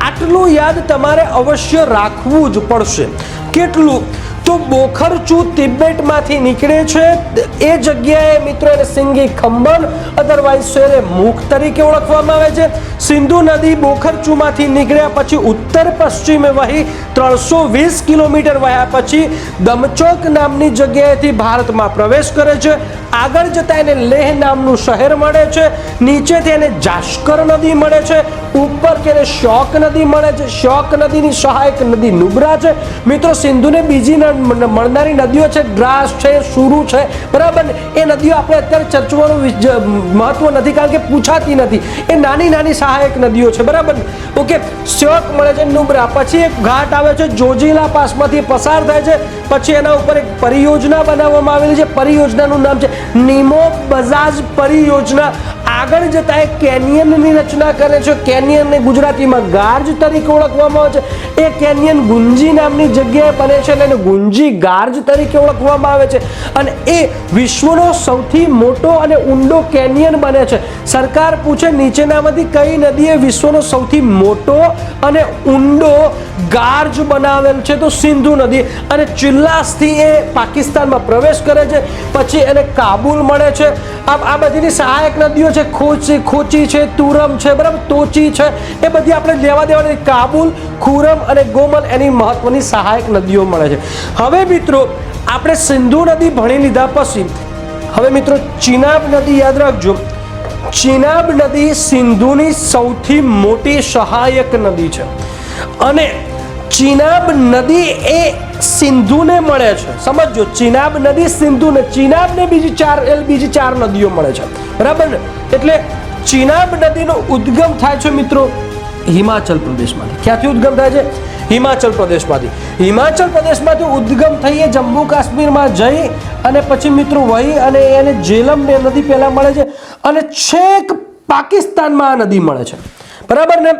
આટલું યાદ તમારે અવશ્ય રાખવું જ પડશે. કેટલું? તો બોખરચુ તિબેટમાંથી નીકળે છે. એ જગ્યાએ મિત્રો એને સિંગી ખંબન અધરવાઇઝ શેરે મુખ તરીકે ઓળખવામાં આવે છે. સિંધુ નદી બોખરચુમાંથી નીકળ્યા પછી ઉત્તર પશ્ચિમે વહી ત્રણસો વીસ કિલોમીટર વહ્યા પછી દમચોક નામની જગ્યાએથી ભારતમાં પ્રવેશ કરે છે. આગળ જતાં એને લેહ નામનું શહેર મળે છે. નીચેથી એને જાશ્કર નદી મળે છે. ઉપર કે શોક નદી મળે છે? શોક નદીની સહાયક નદી નુબ્રા છે? મિત્રો, સિંધુને બીજી મળનારી નદીઓ છે, દ્રાસ છે, સુરુ છે. બરાબર એ નદીઓ આપણે અત્યારે ચર્ચવાનું મહત્વ નથી, કારણ કે પૂછાતી નથી. એ નાની નાની સહાયક નદીઓ છે, બરાબર ઓકે, શોક મળે છે, નુબ્રા. પછી એક ઘાટ આવે છે, જોજીલા પાસમાંથી પસાર થાય છે. પછી એના ઉપર એક પરિયોજના બનાવવામાં આવેલી છે. પરિયોજનાનું નામ છે, નિમો બજાજ પરિયોજના. આગળ જતા એ કેનિયનની રચના કરે છે. કેનિયનને ગુજરાતીમાં ગાર્જ તરીકે ઓળખવામાં આવે છે. એ કેનિયન ગુંજી નામની જગ્યાએ બને છે અને ગુંજી ગાર્જ તરીકે ઓળખવામાં આવે છે. અને એ વિશ્વનો સૌથી મોટો અને ઊંડો કેનિયન બને છે. સરકાર પૂછે નીચેનામાંથી કઈ નદીએ વિશ્વનો સૌથી મોટો અને ઊંડો ગાર્જ બનાવેલ છે. તો સિંધુ નદી. અને ચિલ્લાસથી એ પાકિસ્તાનમાં પ્રવેશ કરે છે. પછી એને કાબુલ મળે છે. આ બધીની સહાયક નદીઓ છે ખોચી ખોચી છે, તુરમ છે, બરાબર? તોચી છે. એ બધી આપણે લેવા દેવાની કાબુલ, ખુરમ અને ગોમલ એની મહત્વની સહાયક નદીઓ મળે છે. હવે મિત્રો, આપણે સિંધુ નદી ભણી લીધા પછી, હવે મિત્રો, ચિનાબ નદી યાદ રાખજો. ચિનાબ નદી સિંધુની સૌથી મોટી સહાયક નદી છે. અને ચિનાબ નદી એ સિંધુને મળે છે. સમજો ચિનાબ નદી સિંધુને, ચિનાબને બીજી ચાર બીજી ચાર નદીઓ મળે છે. બરાબર ને? એટલે ચિનાબ નદીનો ઉદ્ગમ થાય છે મિત્રો હિમાચલ પ્રદેશમાંથી. ક્યાંથી ઉદ્ગમ થાય છે? હિમાચલ પ્રદેશમાંથી. હિમાચલ પ્રદેશમાંથી ઉદ્ગમ થઈએ જમ્મુ કાશ્મીરમાં જઈ અને પછી મિત્રો વહી અને એને જેલમ બે નદી પહેલાં મળે છે અને છેક પાકિસ્તાનમાં આ નદી મળે છે. બરાબર ને?